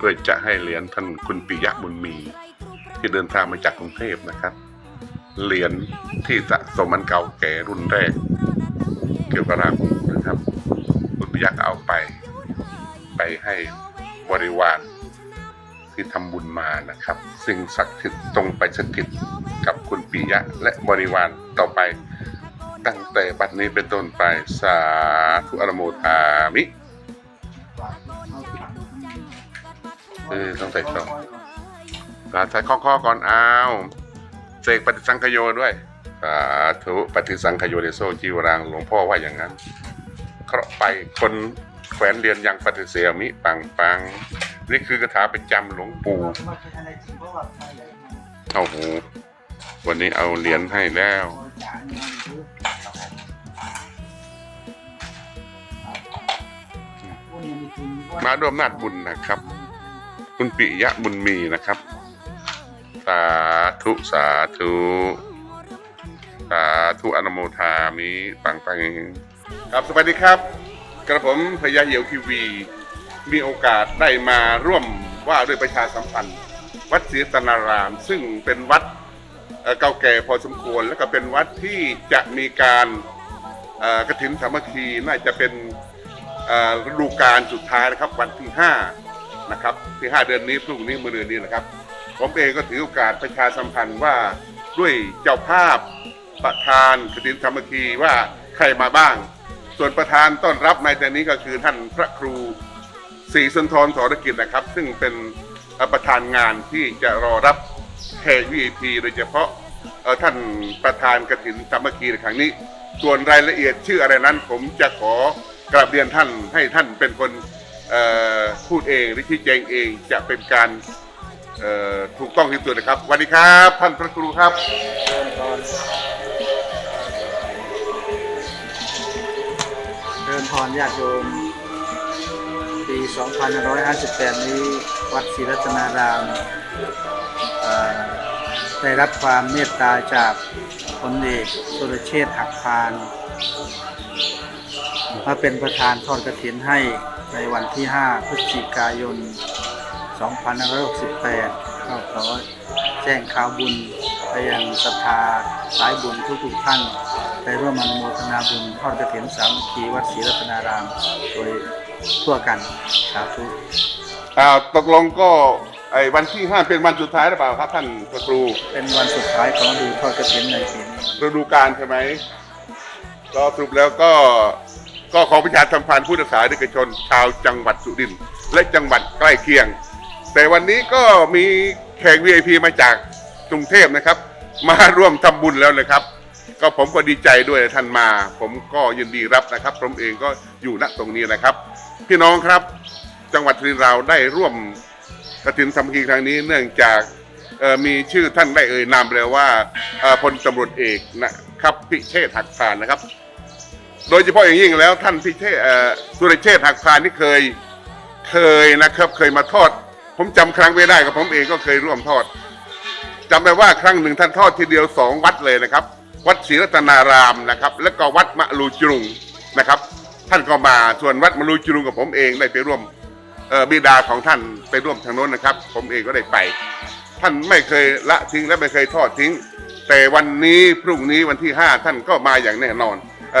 พื่อจะให้เหรียญท่านคุณปิยะบุญมี ที่เดินทางมาจากกรุงเทพนะครับ เหรียญที่สะสมมันเก่าแก่รุ่นแรก เกี่ยวกับราหูนะครับ คุณปิยะก็เอาไป ไปให้บริวารที่ทำบุญมานะครับ สิ่งศักดิ์สิทธิ์ตรงไปสถิตกับคุณปิยะและบริวารต่อไปตั้งแต่บัดนี้เป็นต้นไปสาธุอนุโมทามิ เออต้องใส่ต่อสาธุข้อข้อก่อนเอาเสกปฏิสังขโยด้วยสาธุปฏิสังขโยเดโซจีวรังหลวงพ่อว่าอย่างนั้นเคราะไปคนแขวนเรียนยังปฏิเสยมิปังปังนี่คือกระถาประจำหลวงปู่เอาหูวันนี้เอาเหรียญให้แล้วมาร่วมนาดบุญนะครับ คุณปิยะบุญมีนะครับ สาธุสาธุสาธุอนโมทามิปังปังครับสวัสดีครับ กระผมพญาเหียวทีวี มีโอกาสได้มาร่วมว่าด้วยประชาสัมพันธ์ วัดศรีตนาราม ซึ่งเป็นวัดเก่าแก่พอสมควร และก็เป็นวัดที่จะมีการกระถินสามัคคีน่าจะเป็นฤดูกาลสุดท้ายนะครับ วันที่ 5 นะครับ ที่ 5 เดือนนี้พรุ่งนี้มือเดือนนี้นะครับ ผมเองก็ถือโอกาสประชาสัมพันธ์ว่าด้วยเจ้าภาพประธานกฐินธรรมคีว่าใครมาบ้าง ส่วนประธานต้อนรับในแต่นี้ก็คือท่านพระครูศรีสุนทรสรกิจนะครับ ซึ่งเป็นประธานงานที่จะรอรับแขก VIP โดยเฉพาะท่านประธานกฐินธรรมคีในครั้งนี้ ส่วนรายละเอียดชื่ออะไรนั้น ผมจะขอกราบเรียนท่านให้ท่านเป็นคนเพูดเองหรือชี้แจงเองจะเป็นการถูกต้องที่สุดนะครับวัสดีครับท่านพระครูครับเดินพรญาติโยมปี 2558 นี้วัดศรีรัตนารามได้รับความเมตตาจากพลเอกสุรเชษฐ์หักพานมาเป็นประธานทอดกระถินให้ ในวันที่ 5 พฤศจิกายน 2568ก็ขอแจ้งข่าวบุญไปยังศรัทธาสายบุญทุกๆท่านไปร่วมอนุโมทนาบุญทอดกระถินสามัคคีวัดศรีรัตนาราม โดยทั่วกันสาธุอ่าตกลงก็ไอ้วันที่ 5 เป็นวันสุดท้ายหรือเปล่าครับท่านพระครู เป็นวันสุดท้ายของฤดูทอดกระถินในปีนี้ฤดูกาลใช่ไหมก็สรุปแล้วก็ ก็ขอประชาสัมพันธ์ผู้ศึกษาเอกชน ชาวจังหวัดสุรินทร์และจังหวัดใกล้เคียง แต่วันนี้ก็มีแขก VIP มาจากกรุงเทพนะครับ มาร่วมทำบุญแล้วนะครับ ก็ผมก็ดีใจด้วยท่านมา ผมก็ยินดีรับนะครับ ผมเองก็อยู่ณตรงนี้นะครับ พี่น้องครับจังหวัดสุรินทร์เราได้ร่วมกฐินสามัคคีครั้งนี้เนื่องจากมีชื่อท่านได้เอ่ยนามแล้วว่าพลตำรวจเอกนะครับพิเชษฐ์หักพานนะครับ โดยเฉพาะอย่างยิ่งแล้วท่านพิเชษฐ์เอ่อสุรเชษฐ์หักพานนี่เคยเคยนะครับ เคยมาทอด ผมจำครั้งไม่ได้กับผมเองก็เคยร่วมทอดจำได้ว่าครั้งหนึ่งท่านทอดทีเดียวสองวัดเลยนะครับ วัดศรีรัตนารามนะครับ แล้วก็วัดมะลูจรุงนะครับ ท่านก็มาส่วนวัดมะลูจรุงกับผมเองได้ไปร่วมบิดาของท่านไปร่วมทางโน้นนะครับ ผมเองก็ได้ไป ท่านไม่เคยละทิ้งและไม่เคยทอดทิ้ง แต่วันนี้พรุ่งนี้วันที่ 5 ท่านก็มาอย่างแน่นอน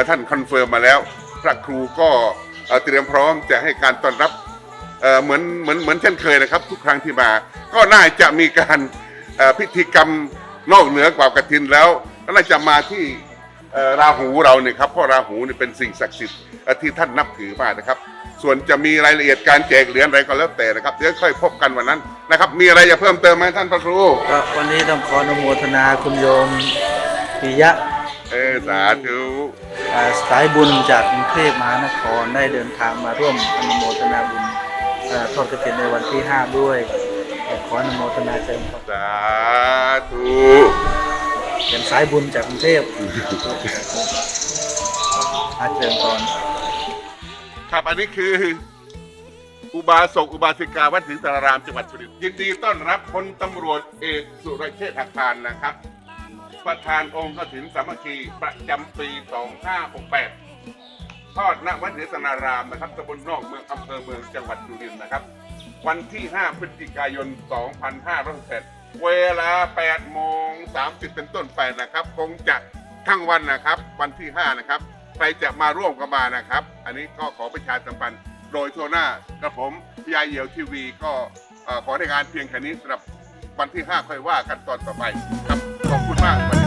ท่านคอนเฟิร์มมาแล้ว พระครูก็เอ่อเตรียมพร้อมจะให้การต้อนรับเอ่อเหมือนเหมือนเหมือนเช่นเคยนะครับ ทุกครั้งที่มา ก็น่าจะมีการเอ่อพิธีกรรมนอกเหนือกว่ากฐินแล้วก็น่าจะมาที่เอ่อราหูเราเนี่ยครับเพราะราหูเนี่ยเป็นสิ่งศักดิ์สิทธิ์เอ่อที่ท่านนับถือมากนะครับ ส่วนจะมีรายละเอียดการแจกเหรียญอะไรก็แล้วแต่นะครับเดี๋ยวค่อยพบกันวันนั้นนะครับ มีอะไรจะเพิ่มเติมไหมท่านพระครูก็วันนี้ต้องขออนุโมทนาคุณโยมปิยะเออสาธุอ่า สายบุญจากกรุงเทพมหานครได้เดินทางมาร่วมอนุโมทนาบุญทอดกระถินในวันที่ 5 ด้วย ขออนุโมทนาเชิญครับสาธุเป็นสายบุญจากกรุงเทพอาเชิญก่อนครับอันนี้คืออุบาสกอุบาสิกาวัดศรีสารามจังหวัดสุรินทร์ยินดีต้อนรับพลตำรวจเอกสุรเชษฐ์หักพานนะครับ ประธานองค์กฐินสามัคคีประจำปี 2568 ทอดณวัดศรีสารามนะครับตำบลนอกเมืองอำเภอเมืองจังหวัดสุรินทร์นะครับ วันที่ 5 พฤศจิกายน 2567เวลา 8 โมง 30 เป็นต้นไปนะครับ คงจะทั้งวันนะครับ วันที่ 5 นะครับใครจะมาร่วมกันมานะครับ อันนี้ก็ขอประชาสัมพันธ์โดยทั่วหน้ากระผมพี่ยาเหี่ยวทีวีก็ขอในงานเพียงแค่นี้สำหรับวันที่ 5 ค่อยว่ากันตอนต่อไปครับ ขอบคุณมากสวัสดีครับ